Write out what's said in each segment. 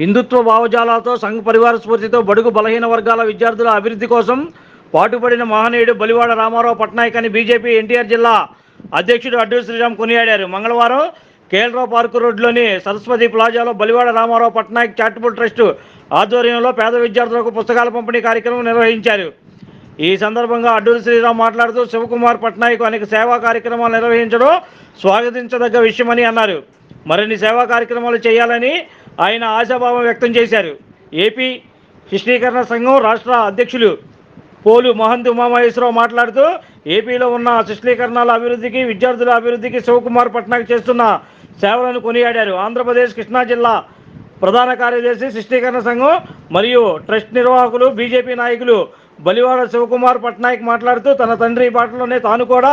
హిందుత్వ భావజాలాలతో సంఘ పరివార స్ఫూర్తితో బడుగు బలహీన వర్గాల విద్యార్థుల అభివృద్ధి కోసం పాటుపడిన మహనీయుడు బలివాడ రామారావు పట్నాయక్ అని బీజేపీ ఎన్టీఆర్ జిల్లా అధ్యక్షుడు అడ్డు శ్రీరామ్ కొనియాడారు. మంగళవారం కేఎల్రావు పార్కు రోడ్లోని సరస్వతి ప్లాజాలో బలివాడ రామారావు పట్నాయక్ చారిటబుల్ ట్రస్ట్ ఆధ్వర్యంలో పేద విద్యార్థులకు పుస్తకాల పంపిణీ కార్యక్రమం నిర్వహించారు. ఈ సందర్భంగా అడ్డూరి శ్రీరామ్ మాట్లాడుతూ శివకుమార్ పట్నాయక్ అనేక సేవా కార్యక్రమాలు నిర్వహించడం స్వాగతించదగ్గ విషయమని అన్నారు. మరిన్ని సేవా కార్యక్రమాలు చేయాలని ఆయన ఆశాభావం వ్యక్తం చేశారు. ఏపీ శిష్టీకరణ సంఘం రాష్ట్ర అధ్యక్షులు పోలు మహంత్ ఉమామహేశ్వరరావు మాట్లాడుతూ ఏపీలో ఉన్న శిష్టీకరణాల అభివృద్ధికి విద్యార్థుల అభివృద్ధికి శివకుమార్ పట్నాయక్ చేస్తున్న సేవలను కొనియాడారు. ఆంధ్రప్రదేశ్ కృష్ణా జిల్లా ప్రధాన కార్యదర్శి శిష్టీకరణ సంఘం మరియు ట్రస్ట్ నిర్వాహకులు బీజేపీ నాయకులు బలివాడ శివకుమార్ పట్నాయక్ మాట్లాడుతూ తన తండ్రి బాటలోనే తాను కూడా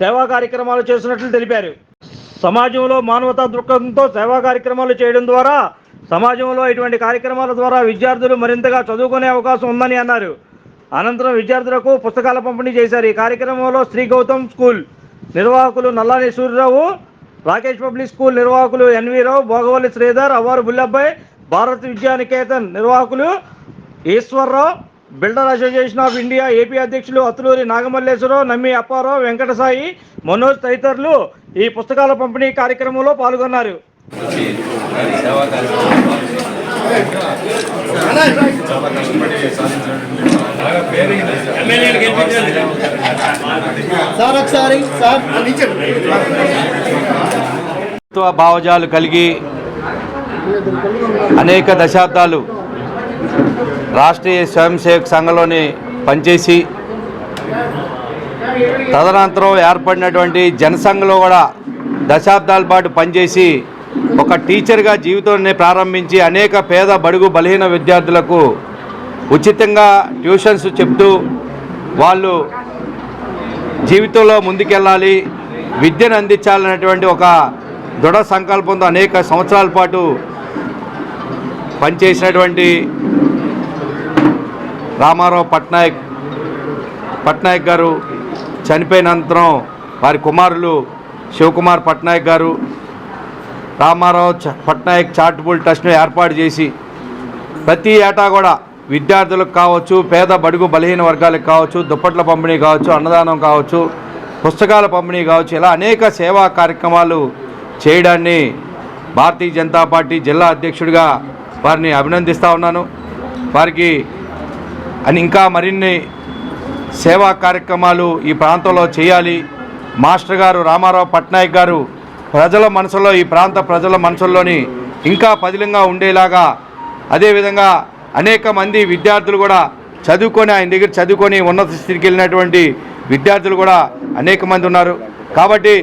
సేవా కార్యక్రమాలు చేస్తున్నట్లు తెలిపారు. సమాజంలో మానవతా దృక్పథంతో సేవా కార్యక్రమాలు చేయడం ద్వారా సమాజంలో ఇటువంటి కార్యక్రమాల ద్వారా విద్యార్థులు మరింతగా చదువుకునే అవకాశం ఉందని అన్నారు. అనంతరం విద్యార్థులకు పుస్తకాల పంపిణీ చేశారు. ఈ కార్యక్రమంలో శ్రీ గౌతమ్ స్కూల్ నిర్వాహకులు నల్లాని సూర్యరావు రాకేష్ పబ్లిక్ స్కూల్ నిర్వాహకులు ఎన్వి రావు భోగవల్లి శ్రీధర్ అవ్వారు బుల్లబ్బాయ్ భారత్ విద్యానికేతన్ నిర్వాహకులు Eswararao builder association of India AP అధ్యక్షులు అతులూరి నాగమల్లేశ్వరరావు నమ్మి అప్పారావు వెంకటసాయి మనోజ్ తదితరులు ఈ పుస్తకాల పంపిణీ కార్యక్రమంలో పాల్గొన్నారు. సార్ ఒకసారి సార్. భావజాలు కలిగి అనేక దశాబ్దాలు రాష్ట్రీయ స్వయం సేవక్ సంఘంలోని పనిచేసి తదనంతరం ఏర్పడినటువంటి జనసంఘలో కూడా దశాబ్దాల పాటు పనిచేసి ఒక టీచర్గా జీవితాన్ని ప్రారంభించి అనేక పేద బడుగు బలహీన విద్యార్థులకు ఉచితంగా ట్యూషన్స్ చెప్తూ వాళ్ళు జీవితంలో ముందుకెళ్ళాలి విద్యను అందించాలనేటువంటి ఒక దృఢ సంకల్పంతో అనేక సంవత్సరాల పాటు పనిచేసినటువంటి రామారావు పట్నాయక్ పట్నాయక్ గారు చనిపోయిన అనంతరం వారి కుమారులు శివకుమార్ పట్నాయక్ గారు రామారావు చ- పట్నాయక్ చారిటబుల్ ట్రస్ట్ను ఏర్పాటు చేసి ప్రతి ఏటా కూడా విద్యార్థులకు కావచ్చు పేద బడుగు బలహీన వర్గాలకు కావచ్చు దుప్పట్ల పంపిణీ కావచ్చు అన్నదానం కావచ్చు పుస్తకాల పంపిణీ కావచ్చు ఇలా అనేక సేవా కార్యక్రమాలు చేయడాన్ని భారతీయ జనతా పార్టీ జిల్లా అధ్యక్షుడిగా వారిని అభినందిస్తూ ఉన్నాను. వారికి అని ఇంకా మరిన్ని సేవా కార్యక్రమాలు ఈ ప్రాంతంలో చేయాలి. మాస్టర్ గారు రామారావు పట్నాయక్ గారు ప్రజల మనసులో ఈ ప్రాంత ప్రజల మనసుల్లోని ఇంకా పదిలంగా ఉండేలాగా అదేవిధంగా అనేక మంది విద్యార్థులు కూడా చదువుకొని ఆయన దగ్గర చదువుకొని ఉన్నత స్థితికి వెళ్ళినటువంటి విద్యార్థులు కూడా అనేక మంది ఉన్నారు. కాబట్టి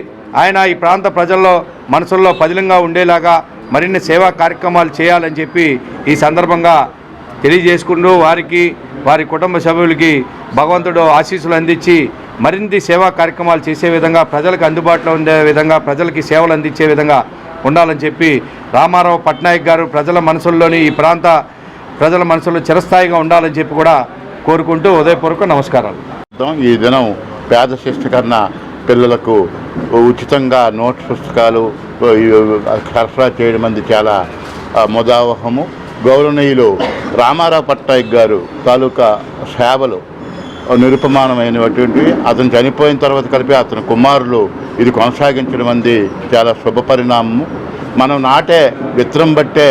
ఆయన ఈ ప్రాంత ప్రజల్లో మనసుల్లో పదిలంగా ఉండేలాగా మరిన్ని సేవా కార్యక్రమాలు చేయాలని చెప్పి ఈ సందర్భంగా తెలియజేసుకుంటూ వారికి వారి కుటుంబ సభ్యులకి భగవంతుడు ఆశీస్సులు అందించి మరిన్ని సేవా కార్యక్రమాలు చేసే విధంగా ప్రజలకు అందుబాటులో ఉండే విధంగా ప్రజలకి సేవలు అందించే విధంగా ఉండాలని చెప్పి రామారావు పట్నాయక్ గారు ప్రజల మనసుల్లోని ఈ ప్రాంత ప్రజల మనసులో చిరస్థాయిగా ఉండాలని చెప్పి కూడా కోరుకుంటూ ఉదయపూర్వక నమస్కారాలు. ఈ దినం పేద శిష్టకరణ పిల్లలకు ఉచితంగా నోట్స్ పుస్తకాలు సరఫరా చేయడం అనేది చాలా ఆ, ముదావహము. గౌరవనీయులు రామారావు పట్నాయక్ గారు తాలూకా సేవలు నిరుపమానమైనటువంటివి. అతను చనిపోయిన తర్వాత కలిపి అతని కుమారులు ఇది కొనసాగించడం అనేది చాలా శుభ పరిణామము. మనం నాటే విత్తనం బట్టే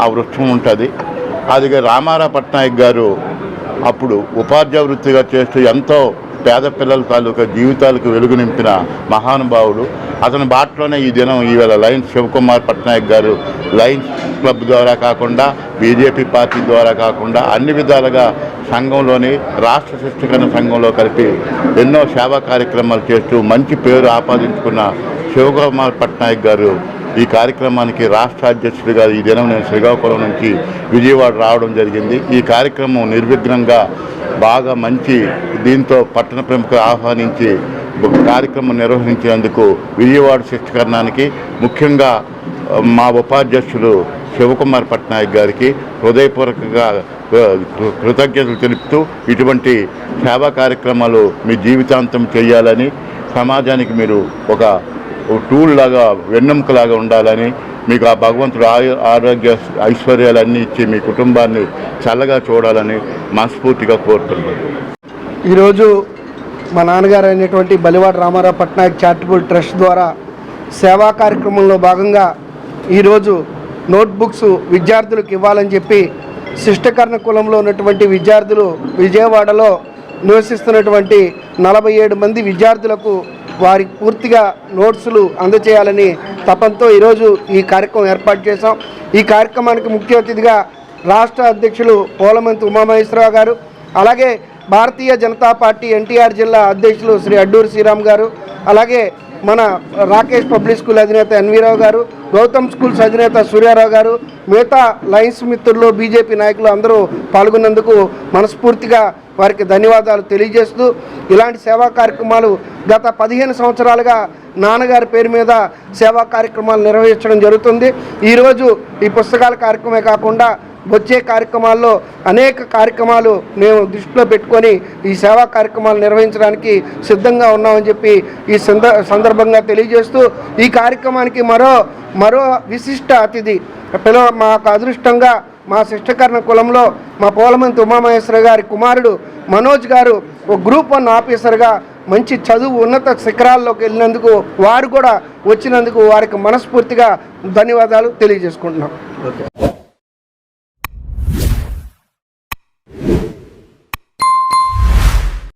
ఆ వృక్షం ఉంటుంది. అది రామారావు పట్నాయక్ గారు అప్పుడు ఉపాధ్యాయ వృత్తిగా చేస్తూ ఎంతో పేద పిల్లల తాలూకా జీవితాలకు వెలుగు నింపిన మహానుభావుడు అతని బాటలోనే ఈ దినం ఈవేళ లయన్స్ శివకుమార్ పట్నాయక్ గారు లయన్స్ క్లబ్ ద్వారా కాకుండా బీజేపీ పార్టీ ద్వారా కాకుండా అన్ని విధాలుగా సంఘంలోని రాష్ట్ర శిక్షకరణ సంఘంలో కలిపి ఎన్నో సేవా కార్యక్రమాలు చేస్తూ మంచి పేరు ఆపాదించుకున్న శివకుమార్ పట్నాయక్ గారు ఈ కార్యక్రమానికి రాష్ట్ర అధ్యక్షుడిగా ఈ దినం నేను శ్రీకాకుళం నుంచి విజయవాడ రావడం జరిగింది. ఈ కార్యక్రమం నిర్విఘ్నంగా బాగా మంచి దీంతో పట్టణ ప్రముఖులు ఆహ్వానించి ఒక కార్యక్రమం నిర్వహించినందుకు విజయవాడ శిక్షకరణానికి ముఖ్యంగా మా ఉపాధ్యక్షులు శివకుమార్ పట్నాయక్ గారికి హృదయపూర్వకంగా కృతజ్ఞతలు తెలుపుతూ ఇటువంటి సేవా కార్యక్రమాలు మీ జీవితాంతం చేయాలని సమాజానికి మీరు ఒక టూల్ లాగా వెన్నెముకలాగా ఉండాలని మీకు ఆ భగవంతుడు ఆయు ఆరోగ్య ఐశ్వర్యాలన్నీ ఇచ్చి మీ కుటుంబాన్ని చల్లగా చూడాలని మనస్ఫూర్తిగా కోరుతున్నాను. ఈరోజు మా నాన్నగారు అయినటువంటి బలివాడ రామారావు పట్నాయక్ చారిటబుల్ ట్రస్ట్ ద్వారా సేవా కార్యక్రమంలో భాగంగా ఈరోజు నోట్బుక్స్ విద్యార్థులకు ఇవ్వాలని చెప్పి శిష్టకర్ణ కులంలో ఉన్నటువంటి విద్యార్థులు విజయవాడలో నివసిస్తున్నటువంటి నలభై ఏడు మంది విద్యార్థులకు వారికి పూర్తిగా నోట్సులు అందచేయాలని తపంతో ఈరోజు ఈ కార్యక్రమం ఏర్పాటు చేశాం. ఈ కార్యక్రమానికి ముఖ్య అతిథిగా రాష్ట్ర అధ్యక్షులు పోలమంతి ఉమామహేశ్వరరావు గారు అలాగే భారతీయ జనతా పార్టీ ఎన్టీఆర్ జిల్లా అధ్యక్షులు శ్రీ అడ్డూరి శ్రీరామ్ గారు అలాగే మన రాకేష్ పబ్లిక్ స్కూల్ అధినేత ఎన్వీరావు గారు గౌతమ్ స్కూల్స్ అధినేత సూర్యారావు గారు మిగతా లయన్స్ మిత్రులు బీజేపీ నాయకులు అందరూ పాల్గొన్నందుకు మనస్ఫూర్తిగా వారికి ధన్యవాదాలు తెలియజేస్తూ ఇలాంటి సేవా కార్యక్రమాలు గత పదిహేను సంవత్సరాలుగా నాన్నగారి పేరు మీద సేవా కార్యక్రమాలు నిర్వహించడం జరుగుతుంది. ఈరోజు ఈ పుస్తకాల కార్యక్రమే కాకుండా వచ్చే కార్యక్రమాల్లో అనేక కార్యక్రమాలు మేము దృష్టిలో పెట్టుకొని ఈ సేవా కార్యక్రమాలు నిర్వహించడానికి సిద్ధంగా ఉన్నామని చెప్పి ఈ సందర్భంగా తెలియజేస్తూ ఈ కార్యక్రమానికి మరో మరో విశిష్ట అతిథి పిలవ మాకు అదృష్టంగా మా శిష్టకర్ణ కులంలో మా పోలమంతి ఉమామహేశ్వర గారి కుమారుడు మనోజ్ గారు ఒక గ్రూప్ వన్ ఆఫీసర్గా మంచి చదువు ఉన్నత శిఖరాల్లోకి వెళ్ళినందుకు వారు కూడా వచ్చినందుకు వారికి మనస్ఫూర్తిగా ధన్యవాదాలు తెలియజేసుకుంటున్నాం.